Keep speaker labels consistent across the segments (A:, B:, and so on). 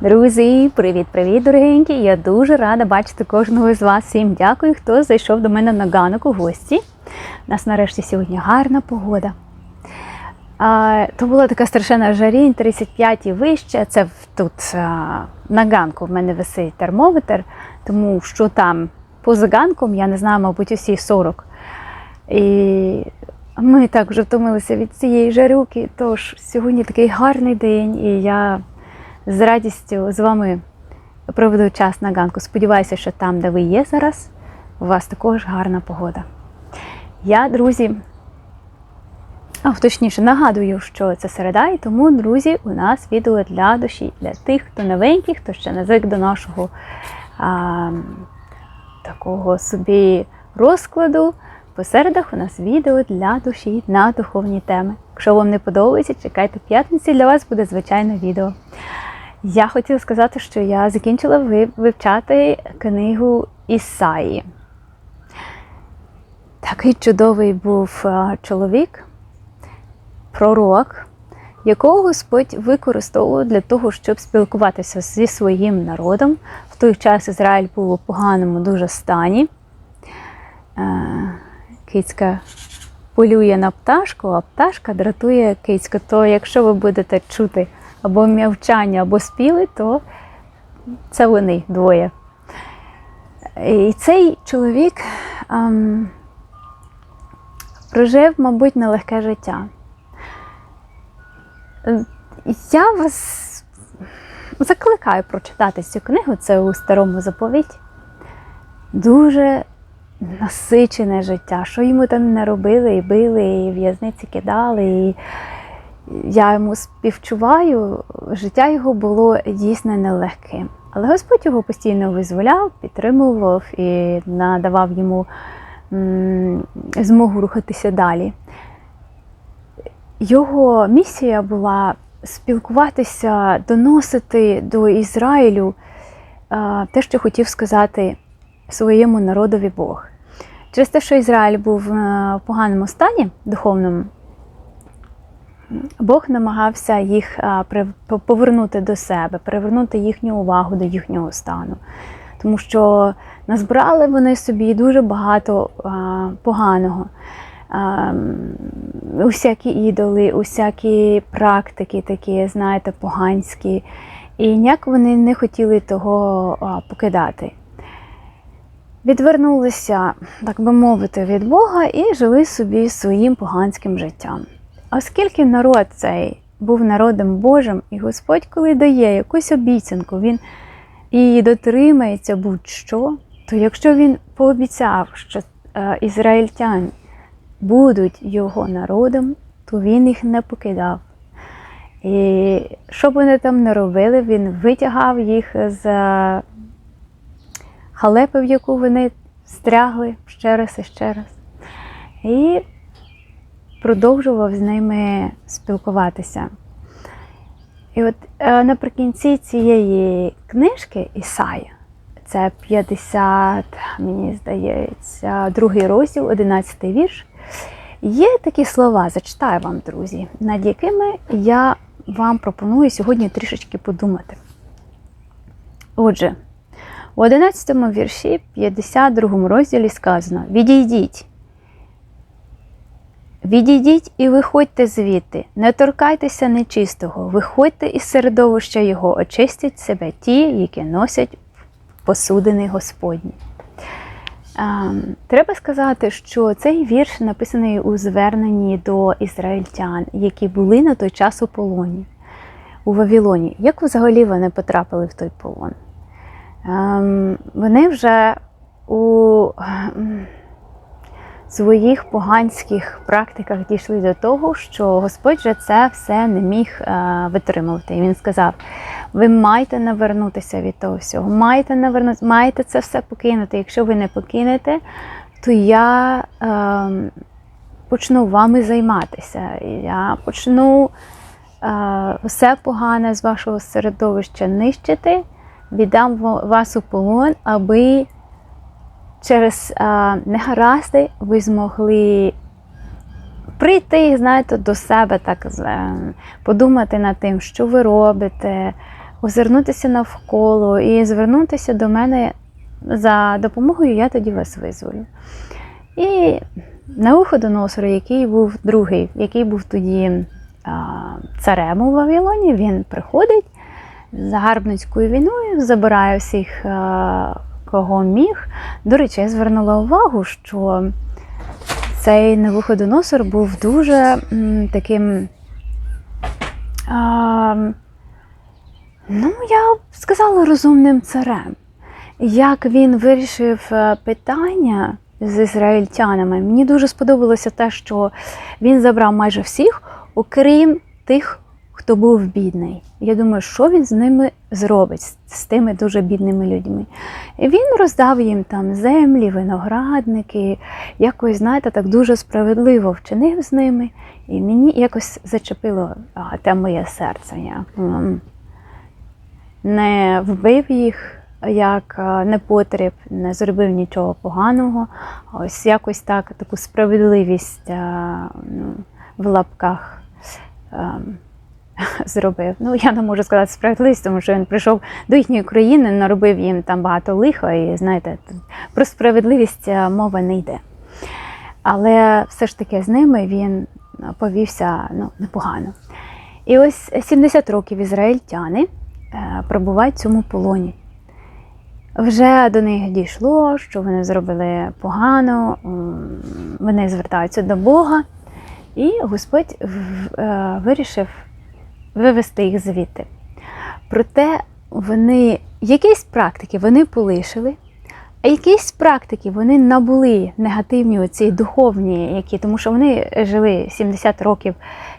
A: Друзі, привіт-привіт, дорогенькі! Я дуже рада бачити кожного з вас. Всім дякую, хто зайшов до мене на ганок у гості. У нас нарешті сьогодні гарна погода. А, то була така страшенна жарінь, 35 і вище. Це тут а, на ганку в мене висить термометр, тому що там поза ганком, я не знаю, мабуть, усі 40. І ми так вже втомилися від цієї жарюки. Тож сьогодні такий гарний день, і я з радістю з вами проведу час на ганку. Сподіваюся, що там, де ви є зараз, у вас також гарна погода. Я, друзі, а, точніше, нагадую, що це середа, і тому, друзі, у нас відео для душі, для тих, хто новенький, хто ще не звик до нашого а, такого собі розкладу. По середах у нас відео для душі на духовні теми. Якщо вам не подобається, чекайте п'ятниці, для вас буде звичайне відео. Я хотіла сказати, що я закінчила вивчати книгу Ісаї. Такий чудовий був е, чоловік, пророк, якого Господь використовував для того, щоб спілкуватися зі своїм народом. В той час Ізраїль був у поганому дуже стані. Е, Кицька полює на пташку, а пташка дратує кицьку. То якщо ви будете чути або м'явчання, або співи, то це вони двоє. І цей чоловік ем, прожив, мабуть, нелегке життя. Я вас закликаю прочитати цю книгу, це у старому заповіті. Дуже насичене життя, що йому там не робили, і били, і в'язниці кидали. І я йому співчуваю, життя його було дійсно нелегким. Але Господь його постійно визволяв, підтримував і надавав йому змогу рухатися далі. Його місія була спілкуватися, доносити до Ізраїлю те, що хотів сказати своєму народові Бог. Через те, що Ізраїль був е, в поганому стані духовному, Бог намагався їх е, повернути до себе, привернути їхню увагу до їхнього стану. Тому що назбирали вони собі дуже багато е, поганого. Ем, Усякі ідоли, усякі практики такі, знаєте, поганські. І ніяк вони не хотіли того покидати. Відвернулися, так би мовити, від Бога і жили собі своїм поганським життям. Оскільки народ цей був народом Божим, і Господь, коли дає якусь обіцянку, він і дотримається будь-що, то якщо він пообіцяв, що е, ізраїльтяни будуть його народом, то він їх не покидав. І що б вони там не робили, він витягав їх з е, халепи, в яку вони стрягли ще раз і ще раз. І продовжував з ними спілкуватися. І от е, наприкінці цієї книжки Ісая, це 50, мені здається, другий розділ, 11 вірш. Є такі слова, зачитаю вам, друзі, над якими я вам пропоную сьогодні трішечки подумати. Отже, у 11 вірші, 52 розділі сказано: Відійдіть. Відійдіть і виходьте звідти, не торкайтеся нечистого, виходьте із середовища його, очистять себе ті, які носять посудини Господні. Ем, Треба сказати, що цей вірш написаний у зверненні до ізраїльтян, які були на той час у полоні у Вавилоні. Як взагалі вони потрапили в той полон? Ем, Вони вже у ем, своїх поганських практиках дійшли до того, що Господь же це все не міг е, витримувати. І він сказав: ви маєте навернутися від того всього, маєте навернутися, маєте це все покинути. Якщо ви не покинете, то я е, почну вами займатися. Я почну е, все погане з вашого середовища нищити, віддам вас у полон, аби через е, негаразди ви змогли прийти, знаєте, до себе, так е, подумати над тим, що ви робите, озирнутися навколо і звернутися до мене за допомогою, я тоді вас визволю. І Навуходоносор, який був другий, який був тоді а, царем у Вавилоні, він приходить загарбницькою війною, забирає всіх, а, кого міг. До речі, я звернула увагу, що цей Навуходоносор був дуже м, таким. А, ну, я б сказала, розумним царем. Як він вирішив е, питання з ізраїльтянами, мені дуже сподобалося те, що він забрав майже всіх, окрім тих, хто був бідний. Я думаю, що він з ними зробить, з- тими дуже бідними людьми. І він роздав їм там землі, виноградники, якось, знаєте, так дуже справедливо вчинив з ними. І мені якось зачепило а, те моє серце. Я не вбив їх як непотріб, не зробив нічого поганого. Ось якось так таку справедливість ну, в лапках ем, зробив. Ну, я не можу сказати справедливість, тому що він прийшов до їхньої країни, наробив їм там багато лиха, і знаєте, про справедливість е, мова не йде. Але все ж таки з ними він повівся ну, непогано. І ось 70 років ізраїльтяни е, перебувають в цьому полоні. Вже до них дійшло, що вони зробили погано, вони звертаються до Бога, і Господь е, вирішив вивести їх звідти. Проте вони якісь практики вони полишили, а якісь практики вони набули негативні, оці духовні, які, тому що вони жили 70 років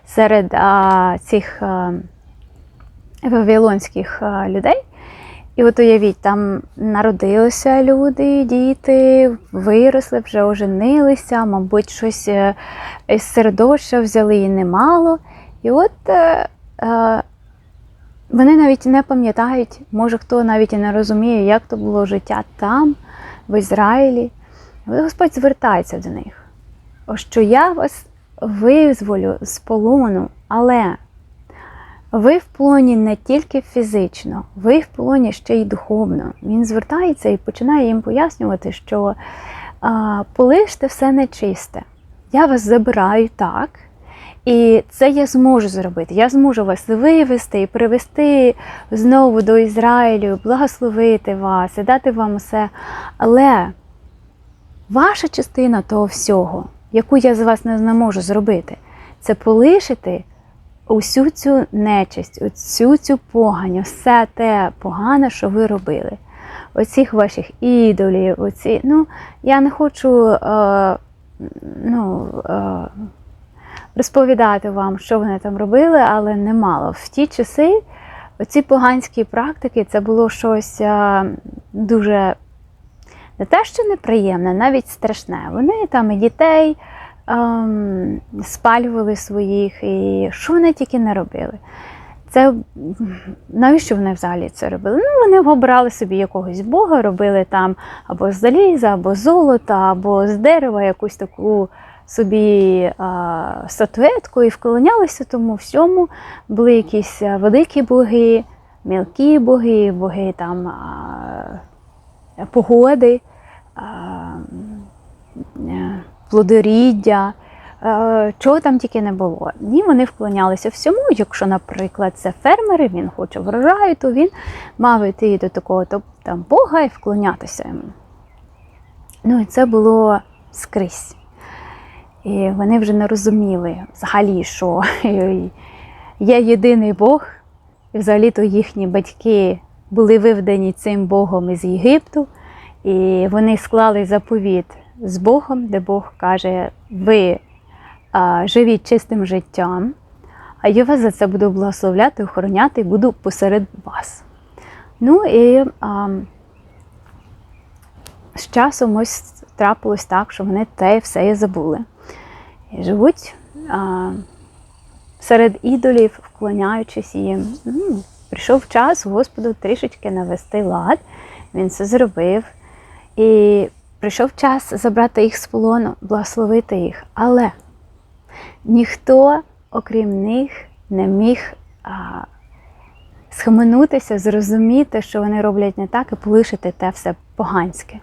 A: серед а, цих а, вавилонських а, людей. І от уявіть, там народилися люди, діти, виросли, вже оженилися, мабуть, щось е, із середовища взяли і немало. І от е, вони навіть не пам'ятають, може хто навіть і не розуміє, як то було життя там, в Ізраїлі. Господь звертається до них, що я вас визволю з полону, але ви в полоні не тільки фізично, ви в полоні ще й духовно. Він звертається і починає їм пояснювати, що а, полиште все нечисте. Я вас забираю так, і це я зможу зробити. Я зможу вас вивести і привести знову до Ізраїлю, благословити вас і дати вам усе. Але ваша частина того всього, яку я з вас не можу зробити, це полишити усю цю нечисть, усю цю погань, все те погане, що ви робили. Оцих ваших ідолів, оці, ну, я не хочу е, ну, е, розповідати вам, що вони там робили, але немало. В ті часи оці поганські практики це було щось е, дуже не те, що неприємне, навіть страшне. Вони там і дітей ем, спалювали своїх, і що вони тільки не робили. Це навіщо вони взагалі це робили? Ну, вони обрали собі якогось бога, робили там або з заліза, або з золота, або з дерева якусь таку собі а, статуетку і вклонялися тому всьому. Були якісь великі боги, мілкі боги, боги там а, погоди. а, е, плодоріддя, е, чого там тільки не було. Ні, вони вклонялися всьому. Якщо, наприклад, це фермери, він хоче врожаю, то він мав йти до такого то- там Бога і вклонятися йому. Ну і це було скрізь. І вони вже не розуміли взагалі, що є єдиний Бог, і взагалі-то їхні батьки були виведені цим Богом із Єгипту, і вони склали заповіт з Богом, де Бог каже: ви живіть чистим життям, а я вас за це буду благословляти, охороняти буду посеред вас. Ну і а, з часом ось трапилось так, що вони те все і забули. Живуть а, серед ідолів, вклоняючись їм. Ну, прийшов час Господу трішечки навести лад, він це зробив. І прийшов час забрати їх з полону, благословити їх. Але ніхто, окрім них, не міг а, схаменутися, зрозуміти, що вони роблять не так, і полишити те все поганське.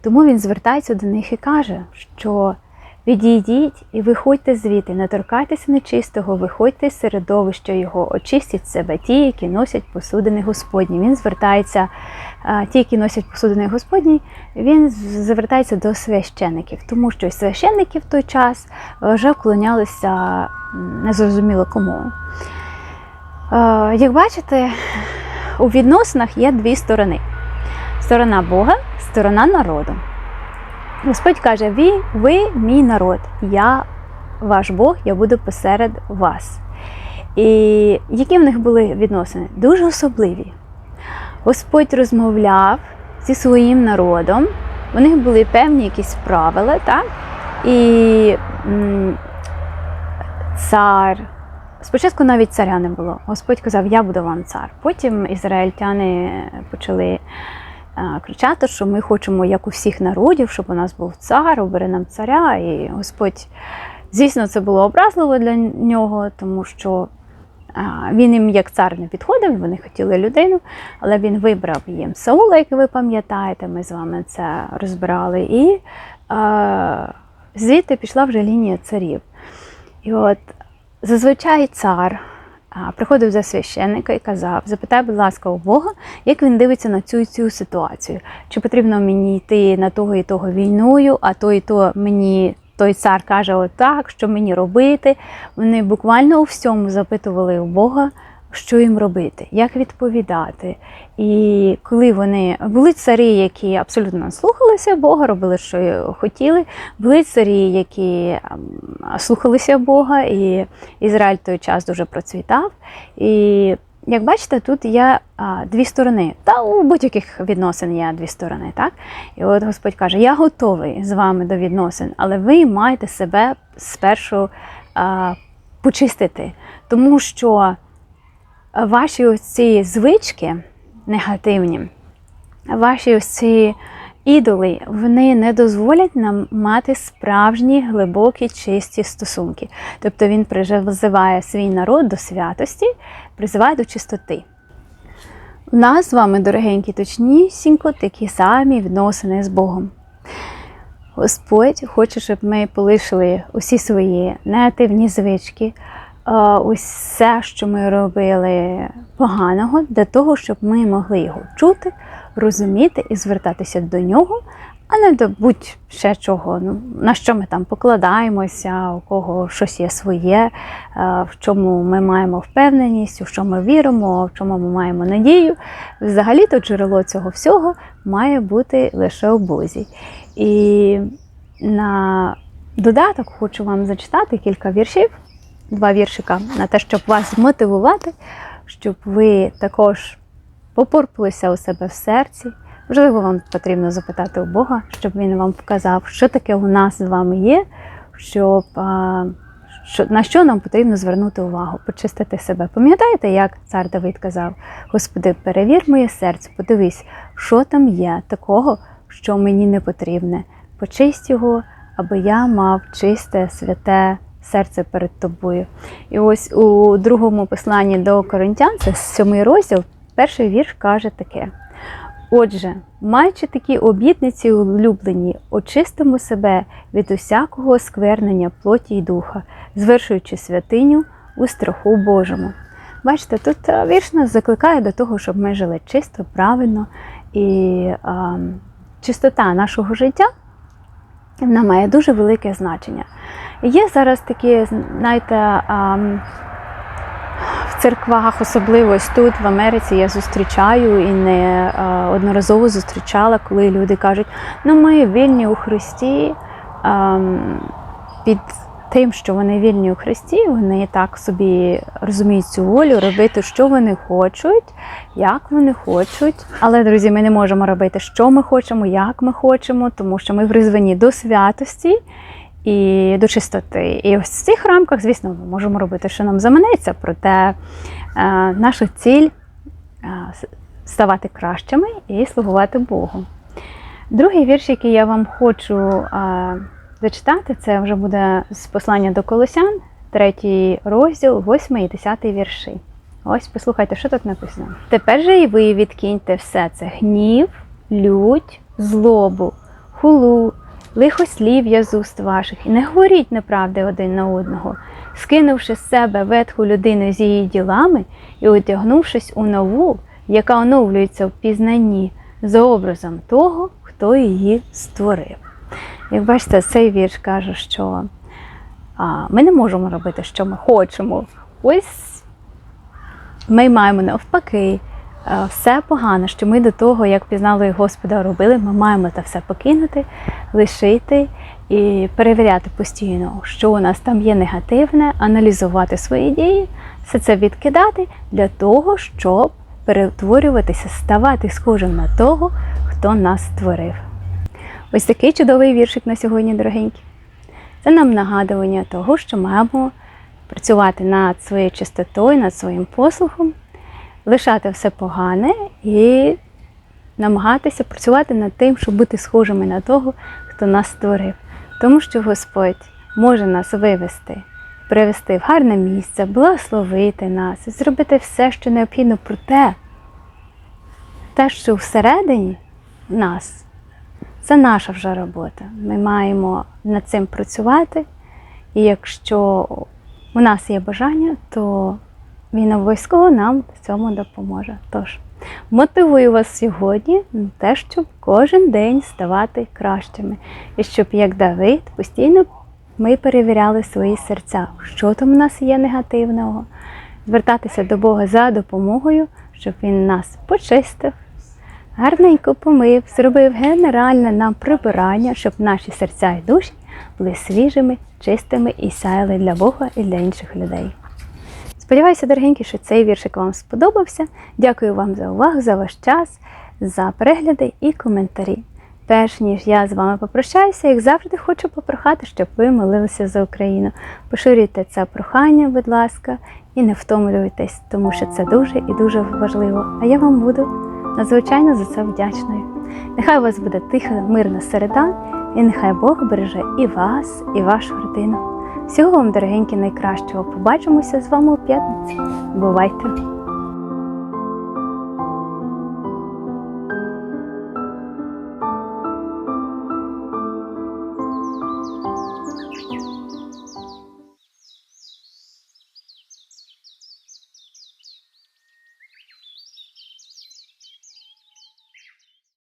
A: Тому він звертається до них і каже, що відійдіть і виходьте звідти, не торкайтеся нечистого, виходьте з середовища його, очистіть себе ті, які носять посудини Господні. Він звертається, ті, які носять посудини Господні, він звертається до священиків, тому що священники в той час вже вклонялися незрозуміло кому. Е, Як бачите, у відносинах є дві сторони: сторона Бога, сторона народу. Господь каже: ви, ви мій народ, я ваш Бог, я буду посеред вас. І які в них були відносини? Дуже особливі. Господь розмовляв зі своїм народом, у них були певні якісь правила, так? І м, цар. Спочатку навіть царя не було. Господь казав, я буду вам цар. Потім ізраїльтяни почали кричати, що ми хочемо, як у всіх народів, щоб у нас був цар, обери нам царя. І Господь, звісно, це було образливо для нього, тому що він їм як цар не підходив, вони хотіли людину, але він вибрав їм Саула, як ви пам'ятаєте, ми з вами це розбирали. І а, звідти пішла вже лінія царів. І от зазвичай цар приходив за священника і казав: запитай, будь ласка, у Бога, як він дивиться на цю і цю ситуацію. Чи потрібно мені йти на того і того війною, а то і то мені. Той цар каже, отак, що мені робити. Вони буквально у всьому запитували у Бога, що їм робити, як відповідати. І коли вони були царі, які абсолютно слухалися Бога, робили, що хотіли, були царі, які ем, слухалися Бога, і Ізраїль той час дуже процвітав. І як бачите, тут є а, дві сторони. Та у будь-яких відносин є дві сторони. Так? І от Господь каже: Я готовий з вами до відносин, але ви маєте себе спершу а, почистити, тому що ваші ось ці звички негативні, ваші ось ці ідоли, вони не дозволять нам мати справжні глибокі чисті стосунки. Тобто він призиває свій народ до святості, призиває до чистоти. У нас з вами, дорогенькі, точнісінько такі самі відносини з Богом. Господь хоче, щоб ми полишили усі свої негативні звички, усе, що ми робили поганого, для того, щоб ми могли його чути, розуміти і звертатися до нього, а не до будь-ще чого. Ну, на що ми там покладаємося, у кого щось є своє, е, в чому ми маємо впевненість, у що ми віримо, в чому ми маємо надію. Взагалі-то джерело цього всього має бути лише у Бозі. І на додаток хочу вам зачитати кілька віршів, два віршика на те, щоб вас змотивувати, щоб ви також попорпалися у себе в серці. Можливо, вам потрібно запитати у Бога, щоб він вам показав, що таке у нас з вами є, щоб, що, на що нам потрібно звернути увагу, почистити себе. Пам'ятаєте, як цар Давид казав: Господи, перевір моє серце, подивись, що там є такого, що мені не потрібне. Почисть його, аби я мав чисте, святе серце перед тобою. І ось у другому посланні до Коринтян, це сьомий розділ, перший вірш каже таке. Отже, маючи такі обітниці улюблені, очистимо себе від усякого сквернення плоті й духа, звершуючи святиню у страху Божому. Бачите, тут е, вірш нас закликає до того, щоб ми жили чисто, правильно, і а, чистота нашого життя вона має дуже велике значення. Є зараз такі, знаєте, в церквах, особливо ось тут, в Америці, я зустрічаю і не одноразово зустрічала, коли люди кажуть, ну ми вільні у Христі. Під тим, що вони вільні у Христі, вони так собі розуміють цю волю, робити, що вони хочуть, як вони хочуть. Але, друзі, ми не можемо робити, що ми хочемо, як ми хочемо, тому що ми призвані до святості і до чистоти. І ось в цих рамках, звісно, ми можемо робити, що нам заманеться, проте е, наша ціль е, ставати кращими і слугувати Богу. Другий вірш, який я вам хочу е, зачитати. Це вже буде з послання до Колосян, третій розділ, 8 і 10 вірші. Ось послухайте, що тут написано. Тепер же і ви відкиньте все це гнів, лють, злобу, хулу, лихослів'я з уст ваших, і не говоріть неправди один на одного, скинувши з себе ветху людину з її ділами і одягнувшись у нову, яка оновлюється в пізнанні за образом того, хто її створив. Як бачите, цей вірш каже, що ми не можемо робити, що ми хочемо. Ось ми маємо навпаки. е, Все погане, що ми до того, як пізнали Господа, робили, ми маємо це все покинути, лишити і перевіряти постійно, що у нас там є негативне, аналізувати свої дії, все це відкидати для того, щоб перетворюватися, ставати схожим на того, хто нас створив. Ось такий чудовий віршик на сьогодні, дорогенькі. Це нам нагадування того, що маємо працювати над своєю чистотою, над своїм послухом, лишати все погане і намагатися працювати над тим, щоб бути схожими на того, хто нас створив. Тому що Господь може нас вивести, привести в гарне місце, благословити нас, зробити все, що необхідно, проте те, що всередині нас, це наша вже робота. Ми маємо над цим працювати. І якщо у нас є бажання, то він обов'язково нам в цьому допоможе. Тож мотивую вас сьогодні на те, щоб кожен день ставати кращими. І щоб, як Давид, постійно ми перевіряли свої серця, що там у нас є негативного, звертатися до Бога за допомогою, щоб Він нас почистив, гарненько помив, зробив генеральне нам прибирання, щоб наші серця і душі були свіжими, чистими і сяяли для Бога і для інших людей. Сподіваюся, дорогенькі, що цей віршик вам сподобався. Дякую вам за увагу, за ваш час, за перегляди і коментарі. Перш ніж я з вами попрощаюся, як завжди, хочу попрохати, щоб ви молилися за Україну. Поширюйте це прохання, будь ласка, і не втомлюйтесь, тому що це дуже і дуже важливо. А я вам буду надзвичайно за це вдячною. Нехай у вас буде тиха, мирна середа, і нехай Бог береже і вас, і вашу родину. Всього вам, дорогенькі, найкращого. Побачимося з вами у п'ятницю. Бувайте!